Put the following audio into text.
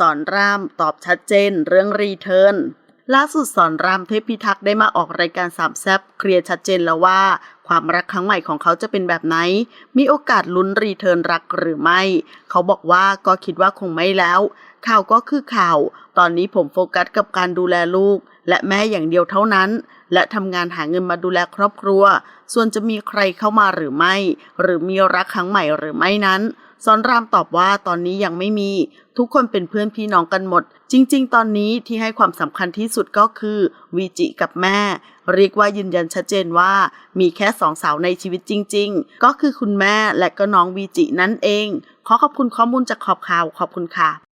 สอนรามตอบชัดเจนเรื่องรีเทิร์นล่าสุดสอนรามเทพพิทักษ์ได้มาออกรายการสามแซบเคลียร์ชัดเจนแล้วว่า ความรักครั้งใหม่ของเขาจะเป็นแบบไหน มีโอกาสลุ้นรีเทิร์นรักหรือไม่ เขาบอกว่าก็คิดว่าคงไม่แล้ว ข่าวก็คือข่าว ตอนนี้ผมโฟกัสกับการดูแลลูก และแม่อย่างเดียวเท่านั้น และทำงานหาเงินมาดูแลครอบครัว ส่วนจะมีใครเข้ามาหรือไม่ หรือมีรักครั้งใหม่หรือไม่นั้น สอนรามตอบว่าตอนนี้ยังไม่มี ทุกคนเป็นเพื่อนพี่น้องกันหมด จริง ๆ ตอนนี้ที่ให้ความสำคัญที่สุดก็คือวีจิกับแม่ เรียกว่ายืนยันชัดเจนว่า มีแค่สองสาวในชีวิตจริง ๆ ก็คือคุณแม่และก็น้องวีจินั่นเอง ขอขอบคุณข้อมูลจากขอบข่าวขอบคุณค่ะ